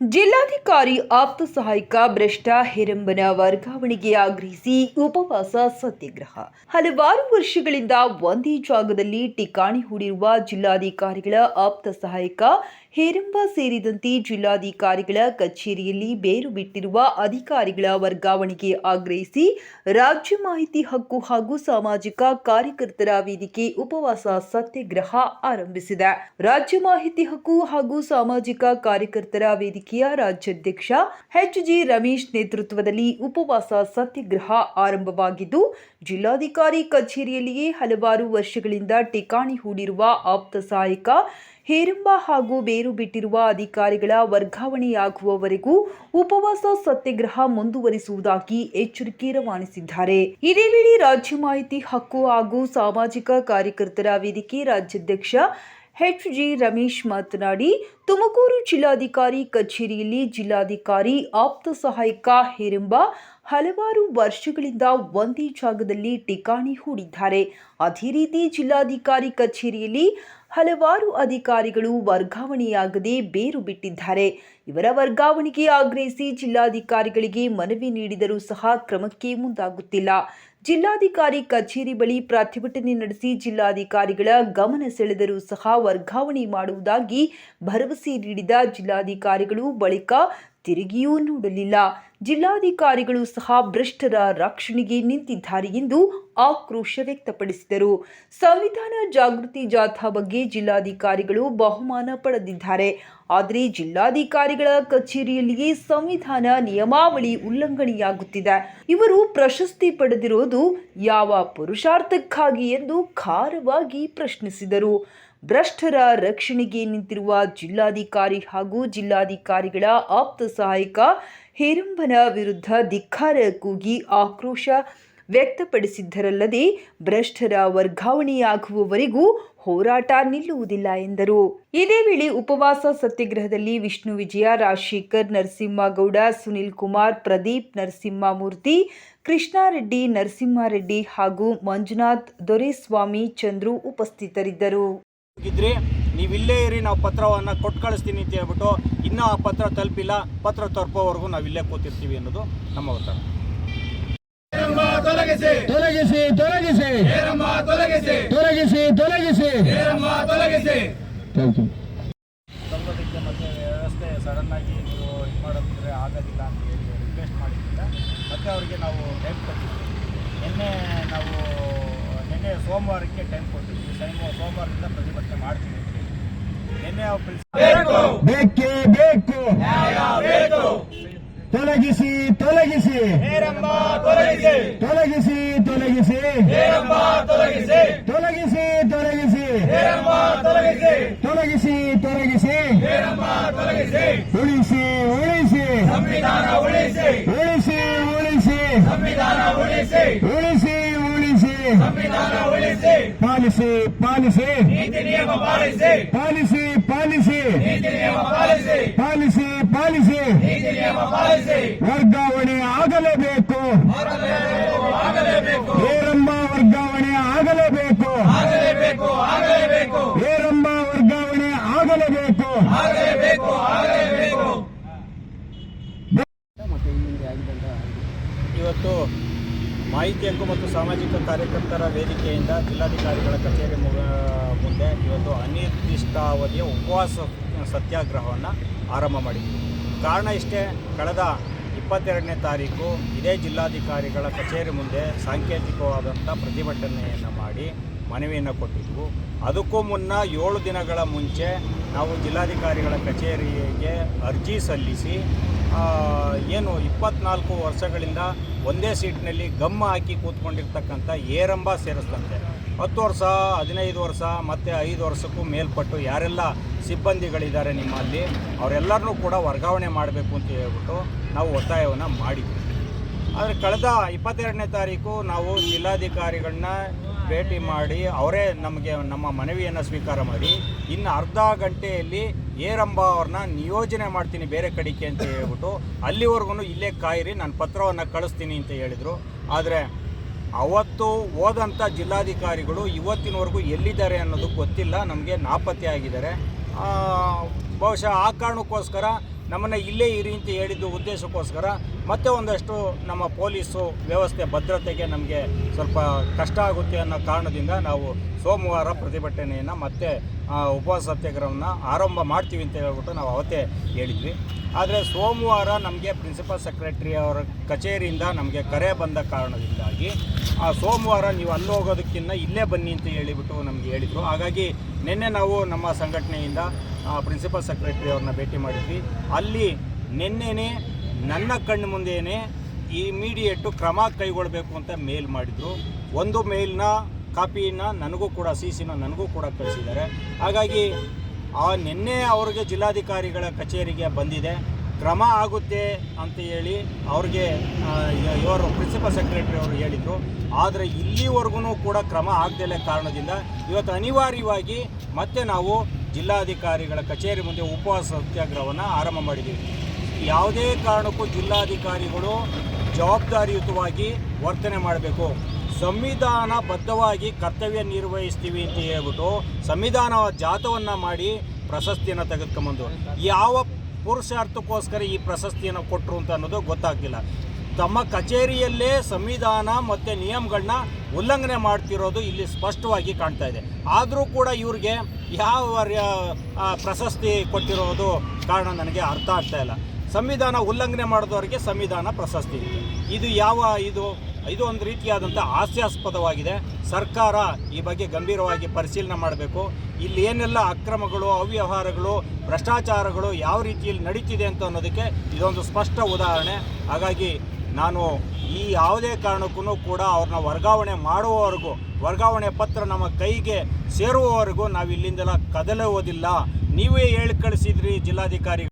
ಜಿಲ್ಲಾಧಿಕಾರಿ ಆಪ್ತ ಸಹಾಯಕ ಭ್ರಷ್ಟ ಹಿರಂಬನ ವರ್ಗಾವಣೆಗೆ ಆಗ್ರಹಿಸಿ ಉಪವಾಸ ಸತ್ಯಾಗ್ರಹ. ಹಲವಾರು ವರ್ಷಗಳಿಂದ ಒಂದೇ ಜಾಗದಲ್ಲಿ ಠಿಕಾಣಿ ಹೂಡಿರುವ ಜಿಲ್ಲಾಧಿಕಾರಿಗಳ ಆಪ್ತ ಸಹಾಯಕ ಹೇರಂಬ ಸೇರಿದಂತೆ ಜಿಲ್ಲಾಧಿಕಾರಿಗಳ ಕಚೇರಿಯಲ್ಲಿ ಬೇರು ಬಿಟ್ಟಿರುವ ಅಧಿಕಾರಿಗಳ ವರ್ಗಾವಣೆಗೆ ಆಗ್ರಹಿಸಿ ರಾಜ್ಯ ಮಾಹಿತಿ ಹಕ್ಕು ಹಾಗೂ ಸಾಮಾಜಿಕ ಕಾರ್ಯಕರ್ತರ ವೇದಿಕೆ ಉಪವಾಸ ಸತ್ಯಾಗ್ರಹ ಆರಂಭಿಸಿದೆ. ರಾಜ್ಯ ಮಾಹಿತಿ ಹಕ್ಕು ಹಾಗೂ ಸಾಮಾಜಿಕ ಕಾರ್ಯಕರ್ತರ ವೇದಿಕೆಯ ರಾಜ್ಯಾಧ್ಯಕ್ಷ ಎಚ್ ಜಿ ರಮೇಶ್ ನೇತೃತ್ವದಲ್ಲಿ ಉಪವಾಸ ಸತ್ಯಾಗ್ರಹ ಆರಂಭವಾಗಿದ್ದು, ಜಿಲ್ಲಾಧಿಕಾರಿ ಕಚೇರಿಯಲ್ಲಿಯೇ ಹಲವಾರು ವರ್ಷಗಳಿಂದ ಠಿಕಾಣಿ ಹೂಡಿರುವ ಆಪ್ತ ಸಹಾಯಕ ಹೇರಂಬ ಹಾಗೂ ಬೇರು ಬಿಟ್ಟಿರುವ ಅಧಿಕಾರಿಗಳ ವರ್ಗಾವಣೆಯಾಗುವವರೆಗೂ ಉಪವಾಸ ಸತ್ಯಾಗ್ರಹ ಮುಂದುವರಿಸುವುದಾಗಿ ಎಚ್ಚರಿಕೆ ರವಾನಿಸಿದ್ದಾರೆ. ಇದೇ ವೇಳೆ ರಾಜ್ಯ ಮಾಹಿತಿ ಹಕ್ಕು ಹಾಗೂ ಸಾಮಾಜಿಕ ಕಾರ್ಯಕರ್ತರ ವೇದಿಕೆ ರಾಜ್ಯಾಧ್ಯಕ್ಷ ಎಚ್ ಜಿ ರಮೇಶ್ ಮಾತನಾಡಿ, ತುಮಕೂರು ಜಿಲ್ಲಾಧಿಕಾರಿ ಕಚೇರಿಯಲ್ಲಿ ಜಿಲ್ಲಾಧಿಕಾರಿ ಆಪ್ತ ಸಹಾಯಕ ಹೇರೆಂಬ ಹಲವಾರು ವರ್ಷಗಳಿಂದ ಒಂದೇ ಜಾಗದಲ್ಲಿ ಠಿಕಾಣಿ ಹೂಡಿದ್ದಾರೆ. ಅದೇ ರೀತಿ ಜಿಲ್ಲಾಧಿಕಾರಿ ಕಚೇರಿಯಲ್ಲಿ ಹಲವಾರು ಅಧಿಕಾರಿಗಳು ವರ್ಗಾವಣೆಯಾಗದೆ ಬೇರು ಬಿಟ್ಟಿದ್ದಾರೆ. ಇವರ ವರ್ಗಾವಣೆಗೆ ಆಗ್ರಹಿಸಿ ಜಿಲ್ಲಾಧಿಕಾರಿಗಳಿಗೆ ಮನವಿ ನೀಡಿದರೂ ಸಹ ಕ್ರಮಕ್ಕೆ ಮುಂದಾಗುತ್ತಿಲ್ಲ. ಜಿಲ್ಲಾಧಿಕಾರಿ ಕಚೇರಿ ಬಳಿ ಪ್ರತಿಭಟನೆ ನಡೆಸಿ ಜಿಲ್ಲಾಧಿಕಾರಿಗಳ ಗಮನ ಸೆಳೆದರೂ ಸಹ ವರ್ಗಾವಣೆ ಮಾಡುವುದಾಗಿ ಭರವಸೆ ನೀಡಿದ ಜಿಲ್ಲಾಧಿಕಾರಿಗಳು ಬಳಿಕ ತಿರುಗಿಯೂ ನೋಡಲಿಲ್ಲ. ಜಿಲ್ಲಾಧಿಕಾರಿಗಳು ಸಹ ಭ್ರಷ್ಟರ ರಕ್ಷಣೆಗೆ ನಿಂತಿದ್ದಾರೆ ಎಂದು ಆಕ್ರೋಶ ವ್ಯಕ್ತಪಡಿಸಿದರು. ಸಂವಿಧಾನ ಜಾಗೃತಿ ಜಾಥಾ ಬಗ್ಗೆ ಜಿಲ್ಲಾಧಿಕಾರಿಗಳು ಬಹುಮಾನ ಪಡೆದಿದ್ದಾರೆ. ಆದರೆ ಜಿಲ್ಲಾಧಿಕಾರಿಗಳ ಕಚೇರಿಯಲ್ಲಿಯೇ ಸಂವಿಧಾನ ನಿಯಮಾವಳಿ ಉಲ್ಲಂಘನೆಯಾಗುತ್ತಿದೆ. ಇವರು ಪ್ರಶಸ್ತಿ ಪಡೆದಿರೋದು ಯಾವ ಪುರುಷಾರ್ಥಕ್ಕಾಗಿ ಎಂದು ಖಾರವಾಗಿ ಪ್ರಶ್ನಿಸಿದರು. ಭ್ರಷ್ಟರ ರಕ್ಷಣೆಗೆ ನಿಂತಿರುವ ಜಿಲ್ಲಾಧಿಕಾರಿ ಹಾಗೂ ಜಿಲ್ಲಾಧಿಕಾರಿಗಳ ಆಪ್ತ ಸಹಾಯಕ ಹೇರಂಬನ ವಿರುದ್ಧ ಧಿಕ್ಕಾರ ಕೂಗಿ ಆಕ್ರೋಶ ವ್ಯಕ್ತಪಡಿಸಿದ್ದರಲ್ಲದೆ ಭ್ರಷ್ಟರ ವರ್ಗಾವಣೆಯಾಗುವವರೆಗೂ ಹೋರಾಟ ನಿಲ್ಲುವುದಿಲ್ಲ ಎಂದರು. ಇದೇ ವೇಳೆ ಉಪವಾಸ ಸತ್ಯಾಗ್ರಹದಲ್ಲಿ ವಿಷ್ಣು ವಿಜಯ, ರಾಜಶೇಖರ್ ನರಸಿಂಹಗೌಡ, ಸುನಿಲ್ ಕುಮಾರ್, ಪ್ರದೀಪ್ ನರಸಿಂಹಮೂರ್ತಿ ಕೃಷ್ಣಾರೆಡ್ಡಿ ನರಸಿಂಹಾರೆಡ್ಡಿ ಹಾಗೂ ಮಂಜುನಾಥ್ ದೊರೆಸ್ವಾಮಿ ಚಂದ್ರು ಉಪಸ್ಥಿತರಿದ್ದರು. ಇದ್ರಿ ನೀವು ಇಲ್ಲೇ ಇರಿ ನಾವು ಪತ್ರವನ್ನು ಕೊಟ್ಟು ಕಳಿಸ್ತೀನಿ ಅಂತ ಹೇಳ್ಬಿಟ್ಟು ಇನ್ನೂ ಆ ಪತ್ರ ತಲುಪಿಲ್ಲ ಪತ್ರ ತರ್ಪೋವರೆಗೂ ನಾವು ಇಲ್ಲೇ ಕೂತಿರ್ತೀವಿ ಅನ್ನೋದು ನಮ್ಮ ಒತ್ತಡ. ತೊಲಗಿಸಿ. ತೊಲಗಿಸಿ ತೊಲಗಿಸಿ. ಹೇರಮ್ಮ ತೊಲಗಿಸಿ. ತೊಲಗಿಸಿ ತೊಲಗಿಸಿ. ಹೇರಮ್ಮ ತೊಲಗಿಸಿ. Thank you. ತಂಗೋದಕ್ಕೆ ಮತ್ತು ವ್ಯವಸ್ಥೆ ಸಡನ್ನಾಗಿ ನೀವು ಇದು ಮಾಡೋದಿದ್ರೆ ಆಗೋದಿಲ್ಲ ಅಂತ ಹೇಳಿ ರಿಕ್ವೆಸ್ಟ್ ಮಾಡಿದ್ದೀನಿ ಮತ್ತೆ ಅವರಿಗೆ ನಾವು ಟೈಮ್ ನಿನ್ನೆ ಸೋಮವಾರಕ್ಕೆ ಟೈಮ್ ಕೊಟ್ಟಿದ್ವಿ. ಸೈಮ ಸೋಮವಾರದಿಂದ ಪ್ರತಿಭಟನೆ ಮಾಡ್ತೀವಿ ನಿನ್ನೆ ಅವ್ರು ಬೇಕು ಬೇಕೇ ಬೇಕು. ತೊಲಗಿಸಿ ತೊಲಗಿಸಿ. ತೊಲಗಿಸಿ. ತೊಲಗಿಸಿ ತೊಲಗಿಸಿ. ತೊಲಗಿಸಿ. ತೊಲಗಿಸಿ ತೊಲಗಿಸಿ. ಉಳಿಸಿ ಉಳಿಸಿ. ಸಂವಿಧಾನ ಉಳಿಸಿ. ಉಳಿಸಿ. ಉಳಿಸಿ ಸಂವಿಧಾನ ಉಳಿಸಿ ಉಳಿಸಿ ಉಳಿಸಿ ಸಂವಿಧಾನ ಉಳಿಸಿ ಪಾಲಿಸಿ ಪಾಲಿಸಿ. ಪಾಲಿಸಿ. ಪಾಲಿಸಿ ಪಾಲಿಸಿ. ಪಾಲಿಸಿ. ವರ್ಗಾವಣೆ ಆಗಲೇಬೇಕು ಏರಮ್ಮ ವರ್ಗಾವಣೆ ಆಗಲೇಬೇಕು ಆಗಲೇಬೇಕು ಆಗಲೇಬೇಕು ಏರಮ್ಮ ವರ್ಗಾವಣೆ ಆಗಲೇಬೇಕು ಆಗಲೇಬೇಕು ಆಗಲೇಬೇಕು ಇವತ್ತು ಮಾಹಿತಿ ಹಕ್ಕು ಮತ್ತು ಸಾಮಾಜಿಕ ಕಾರ್ಯಕರ್ತರ ವೇದಿಕೆಯಿಂದ ಜಿಲ್ಲಾಧಿಕಾರಿಗಳ ಕಚೇರಿ ಮುಂದೆ ಇವತ್ತು ಅನಿರ್ದಿಷ್ಟಾವಧಿಯ ಉಪವಾಸ ಸತ್ಯಾಗ್ರಹವನ್ನು ಆರಂಭ ಮಾಡಿದ್ವಿ. ಕಾರಣ ಇಷ್ಟೇ, ಕಳೆದ ಇಪ್ಪತ್ತೆರಡನೇ ತಾರೀಕು ಇದೇ ಜಿಲ್ಲಾಧಿಕಾರಿಗಳ ಕಚೇರಿ ಮುಂದೆ ಸಾಂಕೇತಿಕವಾದಂಥ ಪ್ರತಿಭಟನೆಯನ್ನು ಮಾಡಿ ಮನವಿಯನ್ನು ಕೊಟ್ಟಿದ್ವು. ಅದಕ್ಕೂ ಮುನ್ನ ಏಳು ದಿನಗಳ ಮುಂಚೆ ನಾವು ಜಿಲ್ಲಾಧಿಕಾರಿಗಳ ಕಚೇರಿಗೆ ಅರ್ಜಿ ಸಲ್ಲಿಸಿ ಏನು ಇಪ್ಪತ್ನಾಲ್ಕು ವರ್ಷಗಳಿಂದ ಒಂದೇ ಸೀಟ್ನಲ್ಲಿ ಗಮ್ಮ ಹಾಕಿ ಕೂತ್ಕೊಂಡಿರ್ತಕ್ಕಂಥ ಏರಂಬ ಸೇರಿಸ್ತಂತೆ. ಹತ್ತು ವರ್ಷ, ಹದಿನೈದು ವರ್ಷ, ಮತ್ತು ಐದು ವರ್ಷಕ್ಕೂ ಮೇಲ್ಪಟ್ಟು ಯಾರೆಲ್ಲ ಸಿಬ್ಬಂದಿಗಳಿದ್ದಾರೆ ನಿಮ್ಮಲ್ಲಿ, ಅವರೆಲ್ಲರನ್ನೂ ಕೂಡ ವರ್ಗಾವಣೆ ಮಾಡಬೇಕು ಅಂತ ಹೇಳ್ಬಿಟ್ಟು ನಾವು ಒತ್ತಾಯವನ್ನು ಮಾಡಿದ್ವಿ. ಆದರೆ ಕಳೆದ ಇಪ್ಪತ್ತೆರಡನೇ ತಾರೀಕು ನಾವು ಜಿಲ್ಲಾಧಿಕಾರಿಗಳನ್ನ ಭೇಟಿ ಮಾಡಿ ಅವರೇ ನಮಗೆ ನಮ್ಮ ಮನವಿಯನ್ನು ಸ್ವೀಕಾರ ಮಾಡಿ, ಇನ್ನು ಅರ್ಧ ಗಂಟೆಯಲ್ಲಿ ಏರಂಬ ಅವ್ರನ್ನ ನಿಯೋಜನೆ ಮಾಡ್ತೀನಿ ಬೇರೆ ಕಡೆಗೆ ಅಂತ ಹೇಳ್ಬಿಟ್ಟು ಅಲ್ಲಿವರೆಗೂ ಇಲ್ಲೇ ಕಾಯಿರಿ, ನಾನು ಪತ್ರವನ್ನು ಕಳಿಸ್ತೀನಿ ಅಂತ ಹೇಳಿದರು. ಆದರೆ ಅವತ್ತು ಹೋದಂಥ ಜಿಲ್ಲಾಧಿಕಾರಿಗಳು ಇವತ್ತಿನವರೆಗೂ ಎಲ್ಲಿದ್ದಾರೆ ಅನ್ನೋದು ಗೊತ್ತಿಲ್ಲ, ನಮಗೆ ನಾಪತ್ತೆ ಆಗಿದ್ದಾರೆ. ಬಹುಶಃ ಆ ಕಾರಣಕ್ಕೋಸ್ಕರ ನಮ್ಮನ್ನು ಇಲ್ಲೇ ಇರಿ ಅಂತ ಹೇಳಿದ್ದು ಉದ್ದೇಶಕ್ಕೋಸ್ಕರ ಮತ್ತೆ ಒಂದಷ್ಟು ನಮ್ಮ ಪೊಲೀಸು ವ್ಯವಸ್ಥೆ ಭದ್ರತೆಗೆ ನಮಗೆ ಸ್ವಲ್ಪ ಕಷ್ಟ ಆಗುತ್ತೆ ಅನ್ನೋ ಕಾರಣದಿಂದ ನಾವು ಸೋಮವಾರ ಪ್ರತಿಭಟನೆಯನ್ನು ಮತ್ತೆ ಉಪವಾಸ ಸತ್ಯಾಗ್ರಹವನ್ನ ಆರಂಭ ಮಾಡ್ತೀವಿ ಅಂತ ಹೇಳ್ಬಿಟ್ಟು ನಾವು ಅವತ್ತೇ ಹೇಳಿದ್ವಿ. ಆದರೆ ಸೋಮವಾರ ನಮಗೆ ಪ್ರಿನ್ಸಿಪಲ್ ಸೆಕ್ರೆಟರಿ ಅವರ ಕಚೇರಿಯಿಂದ ನಮಗೆ ಕರೆ ಬಂದ ಕಾರಣದಿಂದಾಗಿ, ಆ, ಸೋಮವಾರ ನೀವು ಅಲ್ಲಿ ಹೋಗೋದಕ್ಕಿಂತ ಇಲ್ಲೇ ಬನ್ನಿ ಅಂತ ಹೇಳಿಬಿಟ್ಟು ನಮಗೆ ಹೇಳಿದರು. ಹಾಗಾಗಿ ನಿನ್ನೆ ನಾವು ನಮ್ಮ ಸಂಘಟನೆಯಿಂದ ಪ್ರಿನ್ಸಿಪಲ್ ಸೆಕ್ರೆಟರಿ ಅವ್ರನ್ನ ಭೇಟಿ ಮಾಡಿದ್ವಿ. ಅಲ್ಲಿ ನಿನ್ನೆನೇ ನನ್ನ ಕಣ್ಣು ಮುಂದೆಯೇ ಇಮಿಡಿಯೇಟು ಕ್ರಮ ಕೈಗೊಳ್ಳಬೇಕು ಅಂತ ಮೇಲ್ ಮಾಡಿದರು. ಒಂದು ಮೇಲ್ನ ಕಾಪಿನ ನನಗೂ ಕೂಡ ಸಿ ಸಿನ ನನಗೂ ಕೂಡ ಕಳಿಸಿದ್ದಾರೆ. ಹಾಗಾಗಿ ಆ ನಿನ್ನೆ ಅವ್ರಿಗೆ ಜಿಲ್ಲಾಧಿಕಾರಿಗಳ ಕಚೇರಿಗೆ ಬಂದಿದೆ. ಕ್ರಮ ಆಗುತ್ತೆ ಅಂತ ಹೇಳಿ ಅವ್ರಿಗೆ ಇವರು ಪ್ರಿನ್ಸಿಪಲ್ ಸೆಕ್ರೆಟರಿ ಅವರು ಹೇಳಿದರು. ಆದರೆ ಇಲ್ಲಿವರೆಗೂ ಕೂಡ ಕ್ರಮ ಆಗದಲೇ ಕಾರಣದಿಂದ ಇವತ್ತು ಅನಿವಾರ್ಯವಾಗಿ ಮತ್ತೆ ನಾವು ಜಿಲ್ಲಾಧಿಕಾರಿಗಳ ಕಚೇರಿ ಮುಂದೆ ಉಪವಾಸ ಸತ್ಯಾಗ್ರಹವನ್ನು ಆರಂಭ ಮಾಡಿದ್ದೀವಿ. ಯಾವುದೇ ಕಾರಣಕ್ಕೂ ಜಿಲ್ಲಾಧಿಕಾರಿಗಳು ಜವಾಬ್ದಾರಿಯುತವಾಗಿ ವರ್ತನೆ ಮಾಡಬೇಕು. ಸಂವಿಧಾನ ಬದ್ಧವಾಗಿ ಕರ್ತವ್ಯ ನಿರ್ವಹಿಸ್ತೀವಿ ಅಂತ ಹೇಳ್ಬಿಟ್ಟು ಸಂವಿಧಾನ ಜಾತವನ್ನು ಮಾಡಿ ಪ್ರಶಸ್ತಿಯನ್ನು ತೆಗೆದುಕೊಂಬಂದು ಯಾವ ಪುರುಷಾರ್ಥಕ್ಕೋಸ್ಕರ ಈ ಪ್ರಶಸ್ತಿಯನ್ನು ಕೊಟ್ಟರು ಅಂತ ಅನ್ನೋದು ಗೊತ್ತಾಗ್ತಿಲ್ಲ ತಮ್ಮ ಕಚೇರಿಯಲ್ಲೇ ಸಂವಿಧಾನ ಮತ್ತು ನಿಯಮಗಳನ್ನ ಉಲ್ಲಂಘನೆ ಮಾಡ್ತಿರೋದು ಇಲ್ಲಿ ಸ್ಪಷ್ಟವಾಗಿ ಕಾಣ್ತಾ ಇದೆ. ಆದರೂ ಕೂಡ ಇವ್ರಿಗೆ ಯಾವ ಪ್ರಶಸ್ತಿ ಕೊಟ್ಟಿರೋದು ಕಾರಣ ನನಗೆ ಅರ್ಥ ಆಗ್ತಾ ಇಲ್ಲ. ಸಂವಿಧಾನ ಉಲ್ಲಂಘನೆ ಮಾಡಿದವರಿಗೆ ಸಂವಿಧಾನ ಪ್ರಶಸ್ತಿ ಇದೆ. ಇದು ಯಾವ ಇದು? ಇದು ಒಂದು ರೀತಿಯಾದಂಥ ಹಾಸ್ಯಾಸ್ಪದವಾಗಿದೆ. ಸರ್ಕಾರ ಈ ಬಗ್ಗೆ ಗಂಭೀರವಾಗಿ ಪರಿಶೀಲನೆ ಮಾಡಬೇಕು. ಇಲ್ಲಿ ಏನೆಲ್ಲ ಅಕ್ರಮಗಳು, ಅವ್ಯವಹಾರಗಳು, ಭ್ರಷ್ಟಾಚಾರಗಳು ಯಾವ ರೀತಿಯಲ್ಲಿ ನಡೀತಿದೆ ಅಂತ ಅನ್ನೋದಕ್ಕೆ ಇದೊಂದು ಸ್ಪಷ್ಟ ಉದಾಹರಣೆ. ಹಾಗಾಗಿ ನಾನು ಈ ಯಾವುದೇ ಕಾರಣಕ್ಕೂ ಕೂಡ ಅವ್ರನ್ನ ವರ್ಗಾವಣೆ ಮಾಡುವವರೆಗೂ, ವರ್ಗಾವಣೆ ಪತ್ರ ನಮ್ಮ ಕೈಗೆ ಸೇರುವವರೆಗೂ ನಾವು ಇಲ್ಲಿಂದೆಲ್ಲ ಕದಲುವುದಿಲ್ಲ. ನೀವೇ ಹೇಳಿ ಕಳಿಸಿದ್ರಿ ಜಿಲ್ಲಾಧಿಕಾರಿ